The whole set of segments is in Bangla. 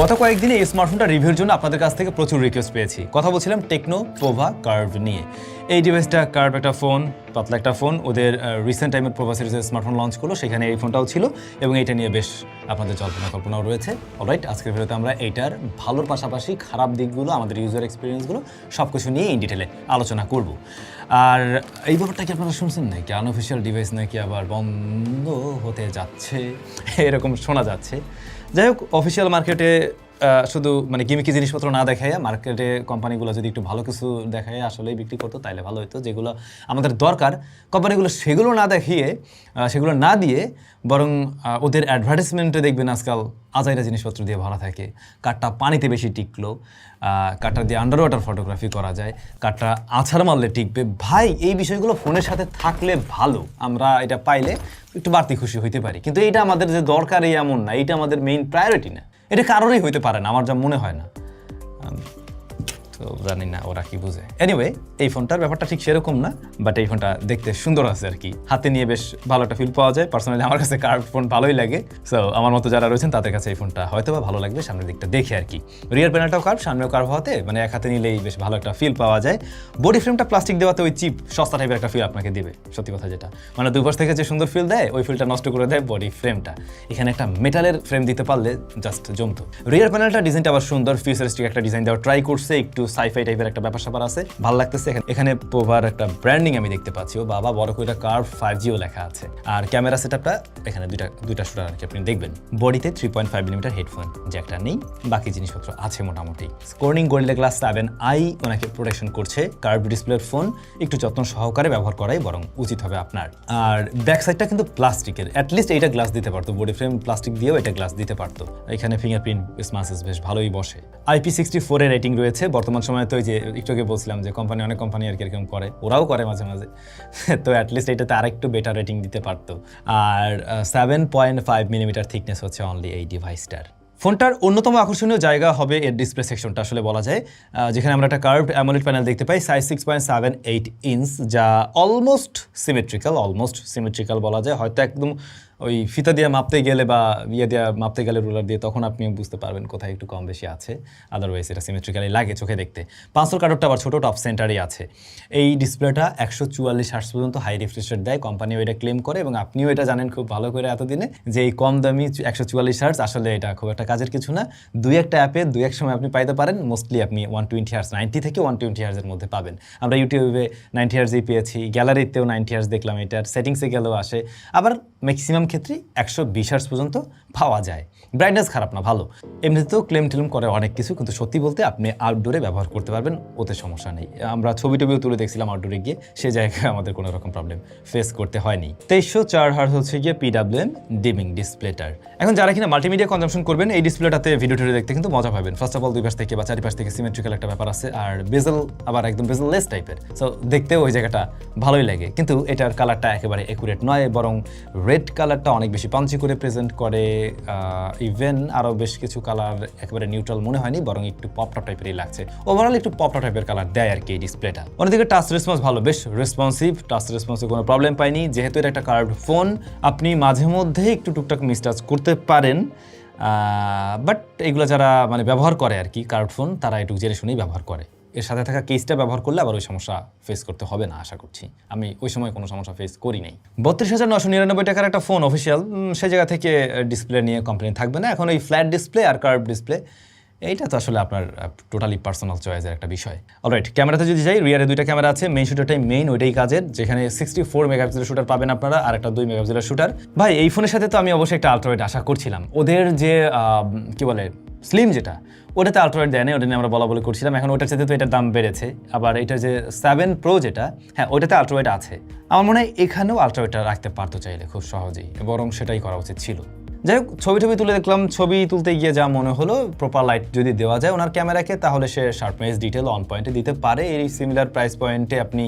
গত কয়েকদিনে এই স্মার্টফোনটা রিভিউর জন্য আপনাদের কাছ থেকে প্রচুর রিকোয়েস্ট পেয়েছি। কথা বলছিলাম টেকনো পোভা কার্ভ নিয়ে। এই ডিভাইসটা কার্ভ একটা ফোন পাতলা একটা ফোন ওদের রিসেন্ট টাইমের প্রোভা সিরিজের স্মার্টফোন লঞ্চ করল, সেখানে এই ফোনটাও ছিল এবং এটা নিয়ে বেশ আপনাদের জল্পনা কল্পনাও রয়েছে। অলরাইট আজকের ভিডিওতে আমরা এইটার ভালোর পাশাপাশি খারাপ দিকগুলো, আমাদের ইউজার এক্সপিরিয়েন্সগুলো সব কিছু নিয়ে ইন ডিটেলে আলোচনা করব। আর এই ব্যাপারটা কি আপনারা শুনছেন নাকি? আনঅফিসিয়াল ডিভাইস নাকি আবার বন্ধ হতে যাচ্ছে? এরকম শোনা যাচ্ছে। যাই হোক অফিসিয়াল মার্কেটে শুধু মানে গিমিকি জিনিসপত্র না দেখায় মার্কেটে কোম্পানিগুলো যদি একটু ভালো কিছু দেখায় আসলেই বিক্রি করতো, তাইলে ভালো হতো যেগুলো আমাদের দরকার কোম্পানিগুলো সেগুলো না দেখিয়ে সেগুলো না দিয়ে বরং ওদের অ্যাডভার্টাইজমেন্টে দেখবেন আজকাল আজাইরা জিনিসপত্র দিয়ে ভরা থাকে। কাঠটা পানিতে বেশি টিকলো কাঠটা দিয়ে আন্ডার ওয়াটার ফটোগ্রাফি করা যায়, কাঠটা আছাড় মারলে টিকবে। ভাই, এই বিষয়গুলো ফোনের সাথে থাকলে ভালো, আমরা এটা পাইলে একটু বাড়তি খুশি হইতে পারি। কিন্তু এটা আমাদের যে দরকার এই এমন না এটা আমাদের মেইন প্রায়োরিটি না। এটা কারণেই হইতে পারে না আমার যা মনে হয় না। তো জানি না ওরা কি বুঝে। এনিওয়ে এই ফোনটার ব্যাপারটা ঠিক সেরকম না বাট এই ফোনটা দেখতে সুন্দর আছে আর কি। হাতে নিয়ে বেশ ভালো একটা ফিল পাওয়া যায়। পার্সোনালি আমার কাছে কার ফোন ভালোই লাগে। সো আমার মতো যারা রয়েছেন, তাদের কাছে এই ফোনটা হয়তো বা ভালো লাগবে, সামনের দিকটা দেখে আর কি। রিয়ার প্যানেলটাও কার্ভ সামনেও কার্ভ হওয়াতে মানে এক হাতে নিলেই বেশ ভালো একটা ফিল পাওয়া যায়। বডি ফ্রেমটা প্লাস্টিক দেওয়াতে ওই চিপ সস্তা টাইপের একটা ফিল আপনাকে দিবে, সত্যি কথা যেটা। মানে দুপাশ থেকে যে সুন্দর ফিল দেয়, ওই ফিলটা নষ্ট করে দেয় বডি ফ্রেমটা এখানে একটা মেটালের ফ্রেম দিতে পারলে জাস্ট জমতো। রিয়ার প্যানেলটা ডিজাইনটা আবার সুন্দর ফিউচারিস্টিক একটা ডিজাইন দেওয়া ট্রাই করছে, একটু সাইফাই টাইপের একটা ব্যাপার স্যাপার আছে। ভালো লাগতেছে এখানে- এখানে একটা ব্র্যান্ডিং আমি দেখতে পাচ্ছি। ও বাবা, বড় করে কার্ভ ফাইভ জিও লেখা আছে। আর ক্যামেরা সেটআপটা এখানে দুইটা দুইটা শুটার আর কি আপনি দেখবেন। বডিতে three point five millimetre headphone যে একটা নেই। বাকি জিনিসপত্র আছে মোটামুটি। স্কোর্নিং গোল্ডে গ্লাস সেভেন আই ওনাকে প্রোটেকশন করছে। কার্ভ ডিসপ্লের ফোন একটু যত্ন সহকারে ব্যবহার করাই বরং উচিত হবে আপনার। আর ব্যাক সাইডটা কিন্তু প্লাস্টিকের অ্যাটলিস্ট এইটা গ্লাস দিতে পারতো। বডি ফ্রেম প্লাস্টিক দিয়েও এটা গ্লাস দিতে পারতো। এখানে ফিঙ্গারপ্রিন্ট স্মাসেস বেশ ভালোই বসে। আইপি সিক্সটি ফোরের রেটিং রয়েছে। বর্তমান সময়ে তো ওই যে একটু আগে বলছিলাম যে কোম্পানি অনেক কোম্পানি আর কি এরকম করে। ওরাও করে মাঝে মাঝে। তো অ্যাটলিস্ট এটাতে আরেকটু বেটার রেটিং দিতে পারতো। আর seven point five millimetre thickness হচ্ছে অনলি এই ডিভাইসটার ফোনটার অন্যতম আকর্ষণীয় জায়গা হবে এর ডিসপ্লে সেকশনটা আসলে বলা যায়। যেখানে আমরা একটা কার্ভ অ্যামোলেড প্যানেল দেখতে পাই size six point seven eight inch যা অলমোস্ট সিমেট্রিক্যাল অলমোস্ট সিমেট্রিক্যাল বলা যায়। হয়তো একদম ওই ফিতা দিয়ে মাপতে গেলে বা ইয়ে দিয়ে মাপতে গেলে রুলার দিয়ে তখন আপনি বুঝতে পারবেন কোথায় একটু কম বেশি আছে। আদারওয়াইজ এটা সিমেট্রিক্যালি লাগে চোখে দেখতে। পাঁচশোর কার্ডটা আবার ছোটো টপ সেন্টারই আছে। এই ডিসপ্লেটা একশো চুয়াল্লিশ হার্স পর্যন্ত হাই রিফ্রেশ রেট দেয়। কোম্পানিও এটা ক্লেম করে এবং আপনিও এটা জানেন খুব ভালো করে এতদিনে যে এই কম দামি একশো চুয়াল্লিশ হার্স আসলে এটা খুব একটা কাজের কিছু না। দুই একটা অ্যাপে দুই এক সময় আপনি পাইতে পারেন। মোস্টলি আপনি ওয়ান টোয়েন্টি হার্স নাইনটি থেকে ওয়ান টোয়েন্টি হার্সের মধ্যে পাবেন। আমরা ইউটিউবে নাইনটি হার্সই পেয়েছি। গ্যালারিতেও নাইনটি হার্স দেখলাম। এটার সেটিংসে গেলেও আসে। আবার ম্যাক্সিমাম ক্ষেত্রেই একশো বিশ পর্যন্ত পাওয়া যায়। ব্রাইটনেস খারাপ না, ভালো। এমনিতেও ক্লেম টেলেম করে অনেক কিছু, কিন্তু সত্যি বলতে আপনি আউটডোরে ব্যবহার করতে পারবেন, ওতে সমস্যা নেই। আমরা ছবি টবিও তুলে দেখছিলাম আউটডোরে গিয়ে, সে জায়গায় আমাদের কোনো রকম প্রবলেম ফেস করতে হয়নি। তেইশশো চার হার্স হচ্ছে গিয়ে পিডাব্লিউএম ডিমিং ডিসপ্লেটার এখন যারা কিনা মাল্টিমিডিয়া কনজামশন করবেন, এই ডিসপ্লেটাতে ভিডিও টিডিও দেখতে কিন্তু মজা পাবেন। ফার্স্ট অফ অল দুই পাশ থেকে বা চারিপাশ থেকে সিমেট্রিক্যাল একটা ব্যাপার আছে, আর বেজেল আবার একদম বেজেল লেস টাইপের সো দেখতেও ওই জায়গাটা ভালোই লাগে। কিন্তু এটার কালারটা একেবারে একুরেট নয়, বরং রেড কালারটা অনেক বেশি পাঞ্চি করে প্রেজেন্ট করে ইভেন আরও বেশ কিছু কালার একেবারে নিউট্রাল মনে হয়নি, বরং একটু পপটপ টাইপেরই লাগছে। ওভারঅল একটু পপটপ টাইপের কালার দেয় আর কি ডিসপ্লেটা অন্যদিকে টাচ রেসপন্স ভালো, বেশ রেসপন্সিভ টাচ রেসপন্সে কোনো প্রবলেম পাইনি। যেহেতু এটা একটা কার্ড ফোন আপনি মাঝে মধ্যে একটু টুকটাক মিসটাচ করতে পারেন। বাট এগুলো যারা মানে ব্যবহার করে আর কি কার্ড ফোন তারা একটু জেনে শুনেই ব্যবহার করে। এর সাথে থাকা কেসটা ব্যবহার করলে আবার ওই সমস্যা ফেস করতে হবে না, আশা করছি। আমি ওই সময় কোনো সমস্যা ফেস করি নাই বত্রিশ হাজার নশো নিরানব্বই টাকার একটা ফোন অফিসিয়াল সে জায়গা থেকে ডিসপ্লে নিয়ে কমপ্লেন থাকবে না। এখন ওই ফ্ল্যাট ডিসপ্লে আর কার্ভ ডিসপ্লে এইটা তো আসলে আপনার টোটালি পার্সোনাল চয়েসের একটা বিষয়। অলরাইট ক্যামেরাতে যদি যাই রিয়ারে দুইটা ক্যামেরা আছে মেইন শুটারটাই মেইন ওইটাই কাজের, যেখানে সিক্সটি ফোর মেগাপিক্সেলের শুটার পাবেন আপনারা, আর একটা দুই মেগাপিক্সেলের শুটার ভাই, এই ফোনের সাথে তো আমি অবশ্যই একটা আলট্রাওয়েট আশা করছিলাম। ওদের যে কি বলে স্লিম যেটা, ওটাতে আল্ট্রাওয়েড দেয় না ওটা নিয়ে আমরা বলা বলে করছিলাম। এখন ওটার সাথে তো এটার দাম বেড়েছে। আবার এটা যে সেভেন প্রো যেটা হ্যাঁ ওটাতে আল্ট্রাওয়েড আছে। আমার মনে হয় এখানেও আল্ট্রাওয়েডটা রাখতে পারতো চাইলে খুব সহজেই, বরং সেটাই করা উচিত ছিল। যাই হোক ছবি টবি তুলে দেখলাম, ছবি তুলতে গিয়ে যা মনে হলো প্রপার লাইট যদি দেওয়া যায় ওনার ক্যামেরাকে তাহলে সে শার্পনেস ডিটেল অন পয়েন্টে দিতে পারে। এই সিমিলার প্রাইস পয়েন্টে আপনি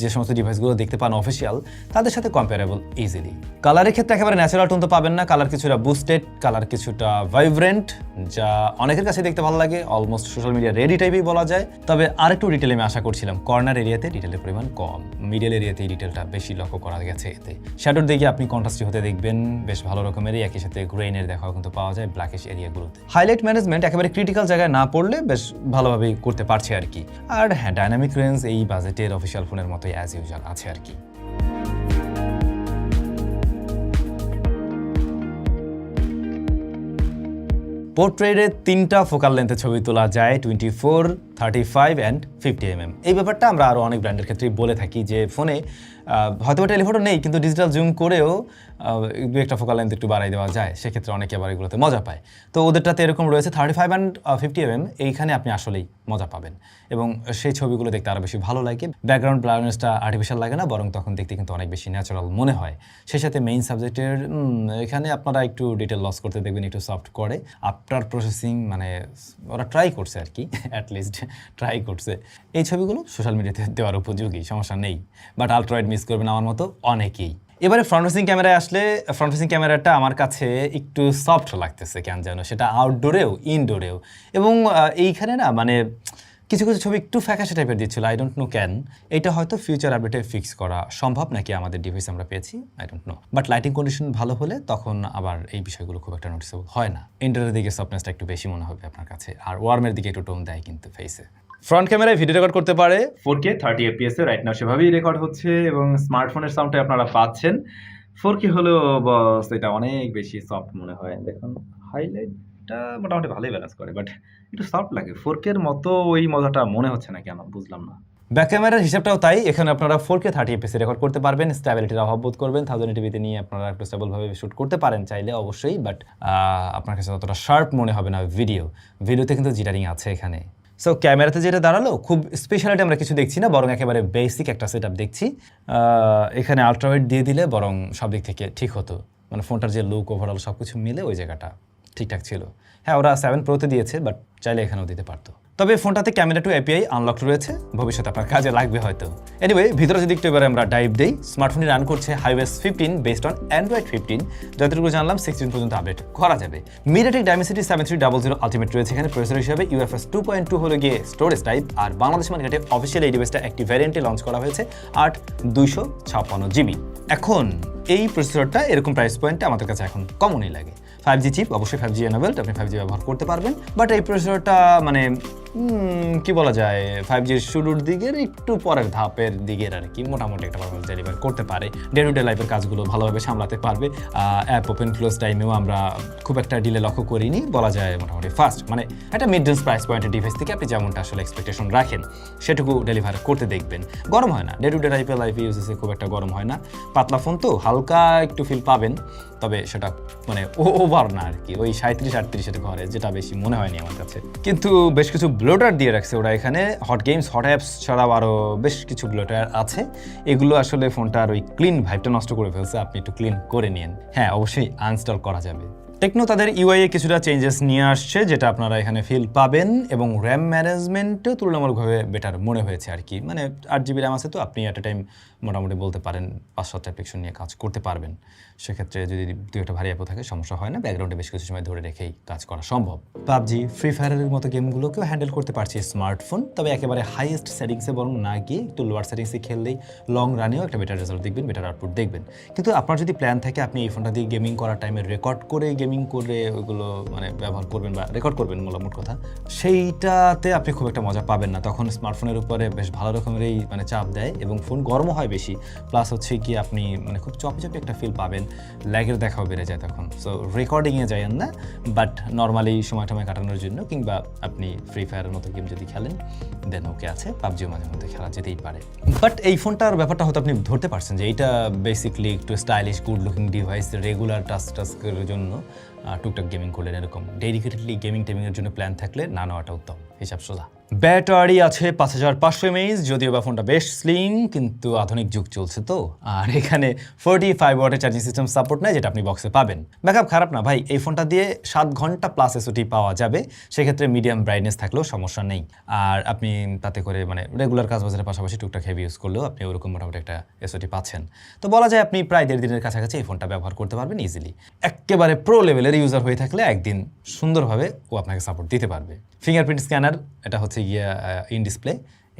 যে সমস্ত ডিভাইসগুলো দেখতে পান অফিসিয়াল তাদের সাথে কম্পারেবল ইজিলি কালারের ক্ষেত্রে একেবারে ন্যাচারাল টোন তো পাবেন না কালার কিছুটা বুস্টেড কালার কিছুটা ভাইব্রেন্ট যা অনেকের কাছে দেখতে ভালো লাগে অলমোস্ট সোশ্যাল মিডিয়া রেডি টাইপই বলা যায়। তবে আরেকটু ডিটেল আমি আশা করছিলাম কর্নার এরিয়াতে ডিটেলের পরিমাণ কম মিডল এরিয়াতে এই ডিটেলটা বেশি লক্ষ্য করা গেছে এতে। শ্যাডোর দিকে আপনি কন্ট্রাস্টি হতে দেখবেন, বেশ ভালো রকমেরই একই সাথে এরিয়াগুলোতে গ্রেইনের দেখাও কিন্তু পাওয়া যায় ব্ল্যাকিশ এরিয়াগুলোতে হাইলাইট ম্যানেজমেন্ট একেবারে ক্রিটিক্যাল জায়গায় না পড়লে বেশ ভালোভাবেই করতে পারছে আর কি। আর হ্যাঁ ডাইনামিক রেঞ্জ এই বাজেটের অফিসিয়াল ফোনের মতোই অ্যাজ ইউজুয়াল আছে আর কি। পোর্ট্রেটে তিনটা ফোকাল লেন্থে ছবি তোলা যায় twenty four thirty five and fifty M এই ব্যাপারটা আমরা আরও অনেক ব্র্যান্ডের ক্ষেত্রেই বলে থাকি যে ফোনে হয়তো টেলিফোটো নেই, কিন্তু ডিজিটাল জুম করেও দু একটা ফোকাল লেন্থ একটু বাড়াই দেওয়া যায়, সেক্ষেত্রে অনেকে আবার এগুলোতে মজা পায়। তো ওদেরটাতে এরকম রয়েছে thirty five and fifty M এইখানে আপনি আসলেই মজা পাবেন। এবং সেই ছবিগুলো দেখতে আরও বেশি ভালো লাগে। ব্যাকগ্রাউন্ড ব্লারনেসটা আর্টিফিশিয়াল লাগে না, বরং তখন দেখতে কিন্তু অনেক বেশি ন্যাচারাল মনে হয়। সেই সাথে মেইন সাবজেক্টের এখানে আপনারা একটু ডিটেল লস করতে দেখবেন, একটু সফট করে। আফটার প্রসেসিং মানে ওরা ট্রাই করছে আর কি অ্যাটলিস্ট ট্রাই করছে। এই ছবিগুলো সোশ্যাল মিডিয়াতে দেওয়ার উপযোগী, সমস্যা নেই। বাট আলট্রয়েড মিস করবেন আমার মতো অনেকেই। এবারে ফ্রন্ট ফেসিং ক্যামেরায় আসলে ফ্রন্ট ফেসিং ক্যামেরাটা আমার কাছে একটু সফট লাগতেছে, কেন যেন? সেটা আউটডোরেও ইনডোরেও এবং এইখানে না মানে কিছু কিছু ছবি একটু ফ্যাকাশে টাইপের দিচ্ছিল আই ডোন্ট নো ক্যান এটা হয়তো ফিউচার আপডেটে ফিক্স করা সম্ভব নাকি আমাদের ডিভাইস আমরা পেয়েছি? I don't know but lighting condition ভালো হলে তখন আবার এই বিষয়গুলো খুব একটা নোটিসেবল হয় না। ইন্টারের দিকে সফটনেসটা একটু বেশি মনে হবে আপনার কাছে। আর ওয়ার্মের দিকে একটু টোন দেয় কিন্তু ফেসে ফ্রন্ট ক্যামেরায় ভিডিও রেকর্ড করতে পারে। ফোর কে থার্টি এফপিএস এ রাইট নাও সেভাবেই রেকর্ড হচ্ছে এবং স্মার্টফোনের সাউন্ডটা আপনারা পাচ্ছেন। ফোর কে হলেও বস এটা অনেক বেশি সফট মনে হয়। দেখুন হাইলাইটটা মোটামুটি ভালোই ব্যালেন্স করে বাট একটু সফট লাগে। ফোর কের মতো ওই মজাটা মনে হচ্ছে না কেন, বুঝলাম না। ব্যাক ক্যামেরার হিসাবটাও তাই, এখানে আপনারা ফোর কে থার্টি এপিসে রেকর্ড করতে পারবেন স্ট্যাবিলিটির অভাব বোধ করবেন থাউজেন্ড টিভিতে নিয়ে আপনারা একটু স্টেবলভাবে শ্যুট করতে পারেন চাইলে অবশ্যই বাট আপনার কাছে ততটা শার্প মনে হবে না ভিডিও ভিডিওতে কিন্তু জিটারিং আছে এখানে। সো ক্যামেরাতে যেটা দাঁড়াল, খুব স্পেশালিটি আমরা কিছু দেখছি না, বরং একেবারে বেসিক একটা সেট দেখছি। এখানে আলট্রাওয়েড দিয়ে দিলে বরং সব দিক থেকে ঠিক হতো। মানে ফোনটার যে লুক ওভারঅল সব কিছু মিলে ওই জায়গাটা। ঠিকঠাক ছিল। হ্যাঁ ওরা সেভেন প্রোতে দিয়েছে বাট চাইলে এখানেও দিতে পারতো। তবে ফোনটাতে ক্যামেরা টু এপিআই আনলক রয়েছে। ভবিষ্যতে আপনার কাজে লাগবে হয়তো। এনিওয়ে ভিতরে যদি একটু এবারে আমরা ডাইভ দিই স্মার্টফোনটি রান করছে HiOS fifteen based on Android fifteen যতটুকু জানলাম সিক্সটিন পর্যন্ত আপডেট করা যাবে। MediaTek Dimensity seven three double zero ultimate রয়েছে এখানে। প্রসেসর হিসাবে ইউএফএস টু পয়েন্ট টু হলো গিয়ে স্টোরেজ টাইপ আর বাংলাদেশ মার্কেটে অফিসিয়াল এই ডিভাইসটা একটি ভ্যারিয়েন্টে লঞ্চ করা হয়েছে, আট দুইশো ছাপ্পান্ন জিবি। এখন, এই প্রসেসরটা এরকম প্রাইস পয়েন্টটা আমাদের কাছে এখন কমনই লাগে। ফাইভ জি চিপ অবশ্যই ফাইভ জি এনাবেলড আপনি ফাইভ জি ব্যবহার করতে পারবেন। বাট এই প্রসেসরটা মানে কি বলা যায় ফাইভ জির শুরুর দিকের একটু পরের ধাপের দিকের আর কি, মোটামুটি একটা পারফরমেন্স ডেলিভার করতে পারে। ডে টু ডে লাইফের কাজগুলো ভালোভাবে সামলাতে পারবে। অ্যাপ ওপেন ক্লোজ টাইমেও আমরা খুব একটা ডিলে লক্ষ্য করিনি, বলা যায় মোটামুটি ফাস্ট মানে একটা মিড রেঞ্জ প্রাইস পয়েন্টের ডিভাইস থেকে আপনি যেমনটা আসলে এক্সপেকটেশন রাখেন, সেটুকু ডেলিভার করতে দেখবেন। গরম হয় না ডে টু ডে লাইফে লাইফে ইউজেসে খুব একটা গরম হয় না। পাতলা ফোন তো হালকা একটু ফিল পাবেন, তবে সেটা মানে ওভার না আর কি ওই সাঁত্রিশ আটত্রিশের ঘরে, যেটা বেশি মনে হয়নি আমার কাছে। কিন্তু বেশ কিছু ব্লোটার দিয়ে রাখছে ওরা এখানে। হট গেমস হট অ্যাপস ছাড়াও আরও বেশ কিছু ব্লোটার আছে। এগুলো আসলে ফোনটার ওই ক্লিন ভাইবটা নষ্ট করে ফেলছে। আপনি একটু ক্লিন করে নিন হ্যাঁ অবশ্যই আনস্টল করা যাবে। টেকনো তাদের ইউআই এ কিছুটা চেঞ্জেস নিয়ে আসছে, যেটা আপনারা এখানে ফিল পাবেন এবং র্যাম ম্যানেজমেন্টও তুলনামূলকভাবে বেটার মনে হয়েছে আর কি। মানে আট জিবি র্যাম আছে তো, আপনি অ্যাট এ টাইম মোটামুটি বলতে পারেন পাঁচ সাতটা অ্যাপ্লিকেশন নিয়ে কাজ করতে পারবেন। সেক্ষেত্রে যদি দু একটা ভারী অ্যাপও থাকে, সমস্যা হয় না ব্যাকগ্রাউন্ডে বেশ কিছু সময় ধরে রেখেই কাজ করা সম্ভব। পাবজি ফ্রি ফায়ারের মতো গেমগুলোকেও হ্যান্ডেল করতে পারছি স্মার্টফোন তবে একেবারে হাইয়েস্ট সেটিংসে বরং না গিয়ে একটু লোয়ার সেটিংসে খেললেই লং রানেও একটা বেটার রেজাল্ট দেখবেন বেটার আউটপুট দেখবেন। কিন্তু আপনার যদি প্ল্যান থাকে, আপনি এই ফোনটা দিয়ে গেমিং করার টাইমে রেকর্ড করে গেমিং করে ওইগুলো মানে ব্যবহার করবেন বা রেকর্ড করবেন মোটামুট কথা। সেইটাতে আপনি খুব একটা মজা পাবেন না। তখন স্মার্টফোনের উপরে বেশ ভালো রকমেরই মানে চাপ দেয় এবং ফোন গরমও হয় বেশি। প্লাস হচ্ছে কি আপনি মানে খুব চপে চপে একটা ফিল পাবেন। ল্যাগের দেখাও বেড়ে যায় তখন। সো রেকর্ডিংয়ে যাইয়েন না। বাট নর্মালি সময় টময় কাটানোর জন্য কিংবা আপনি ফ্রি ফায়ারের মতো গেম যদি খেলেন দেন ওকে আছে। পাবজিও মাঝে মধ্যে খেলা যেতেই পারে। বাট এই ফোনটার ব্যাপারটা হয়তো আপনি ধরতে পারছেন যে, এইটা বেসিকলি একটু stylish good looking device regular task টাস্কের জন্য। টুকটাক গেমিং করলেন এরকম। ডেডিকেটেডলি গেমিং টেমিংয়ের জন্য প্ল্যান থাকলে না নেওয়াটা উত্তম। হিসাব সোজা। ব্যাটারি আছে পাঁচ হাজার পাঁচশো এমএইচ, যদিও বা ফোনটা বেশ স্লিম কিন্তু আধুনিক যুগ চলছে তো। আর এখানে ফোর্টি ফাইভ ওয়াটের চার্জিং সিস্টেম সাপোর্ট নেয় যেটা আপনি বক্সে পাবেন। ব্যাকআপ খারাপ না ভাই, এই ফোনটা দিয়ে সাত ঘণ্টা প্লাস এসওটি পাওয়া যাবে, সেক্ষেত্রে মিডিয়াম ব্রাইটনেস থাকলেও সমস্যা নেই। আর আপনি তাতে করে মানে রেগুলার কাজ বাজারের পাশাপাশি টুকটাক হেভি ইউজ করলেও আপনি ওরকম মোটামুটি একটা এসওটি পাচ্ছেন। তো বলা যায় আপনি প্রায় দেড় দিনের কাছাকাছি এই ফোনটা ব্যবহার করতে পারবেন ইজিলি একেবারে প্রো লেভেলের ইউজার হয়ে থাকলে একদিন সুন্দরভাবে ও আপনাকে সাপোর্ট দিতে পারবে। ফিঙ্গারপ্রিন্ট স্ক্যানার এটা হচ্ছে গিয়া ইন ডিসপ্লে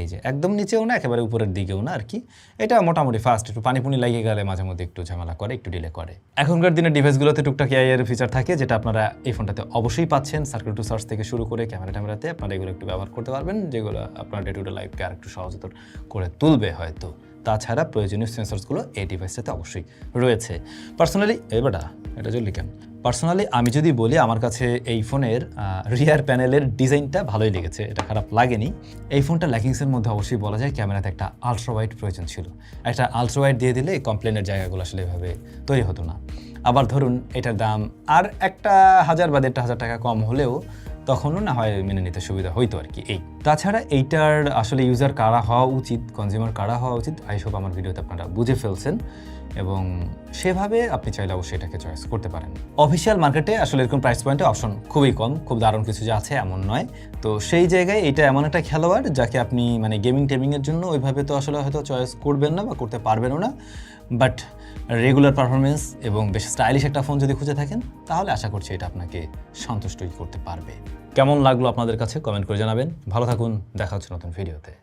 এই যে, একদম নিচেও না, একেবারে উপরের দিকেও না আর কি। এটা মোটামুটি ফাস্ট একটু পানি পুনি লাগিয়ে গেলে মাঝে মধ্যে একটু ঝামেলা করে, একটু ডিলে করে। এখনকার দিনের ডিভাইসগুলোতে টুকটাক এআই এর ফিচার থাকে, যেটা আপনারা এই ফোনটাতে অবশ্যই পাচ্ছেন। সার্কেল টু সার্চ থেকে শুরু করে ক্যামেরা ট্যামেরাতে আপনারা এগুলো একটু ব্যবহার করতে পারবেন, যেগুলো আপনার ডে টু ডে লাইফকে আর একটু সহজতর করে তুলবে হয়তো। তাছাড়া প্রয়োজনীয় সেন্সরসগুলো এই ডিভাইসটাতে অবশ্যই রয়েছে। পার্সোনালি এবারটা এটা জলদি কেন? পার্সোনালি আমি যদি বলি, আমার কাছে এই ফোনের রিয়ার প্যানেলের ডিজাইনটা ভালোই লেগেছে, এটা খারাপ লাগেনি। এই ফোনটা ল্যাকিংসের মধ্যে অবশ্যই বলা যায়, ক্যামেরাতে একটা আলট্রা ওয়াইড প্রয়োজন ছিল। একটা আলট্রা ওয়াইড দিয়ে দিলে কমপ্লেনের জায়গাগুলো আসলে এভাবে তৈরি হতো না। আবার ধরুন, এটার দাম আর একটা হাজার বা দেড়টা হাজার টাকা কম হলেও তখনও না হয় মেনে নিতে সুবিধা হইতো আর কি এই। তাছাড়া এইটার আসলে ইউজার কারা হওয়া উচিত কনজিউমার কারা হওয়া উচিত আই হোপ আমার ভিডিওতে আপনারা বুঝে ফেলছেন। এবং সেভাবে আপনি চাইলে অবশ্যই এটাকে চয়েস করতে পারেন। অফিসিয়াল মার্কেটে আসলে এরকম প্রাইস পয়েন্টে অপশন খুবই কম, খুব দারুণ কিছু যে আছে এমন নয়। তো সেই জায়গায় এটা এমন একটা খেলোয়াড় যাকে আপনি মানে গেমিং টেমিংয়ের জন্য ওইভাবে তো আসলে হয়তো চয়েস করবেন না বা করতে পারবেনও না। বাট রেগুলার পারফরমেন্স এবং বেশ স্টাইলিশ একটা ফোন যদি খুঁজে থাকেন, তাহলে আশা করছি এটা আপনাকে সন্তুষ্টই করতে পারবে। কেমন লাগল আপনাদের কাছে? কমেন্ট করে জানাবেন। ভালো থাকুন, দেখা হচ্ছে নতুন ভিডিওতে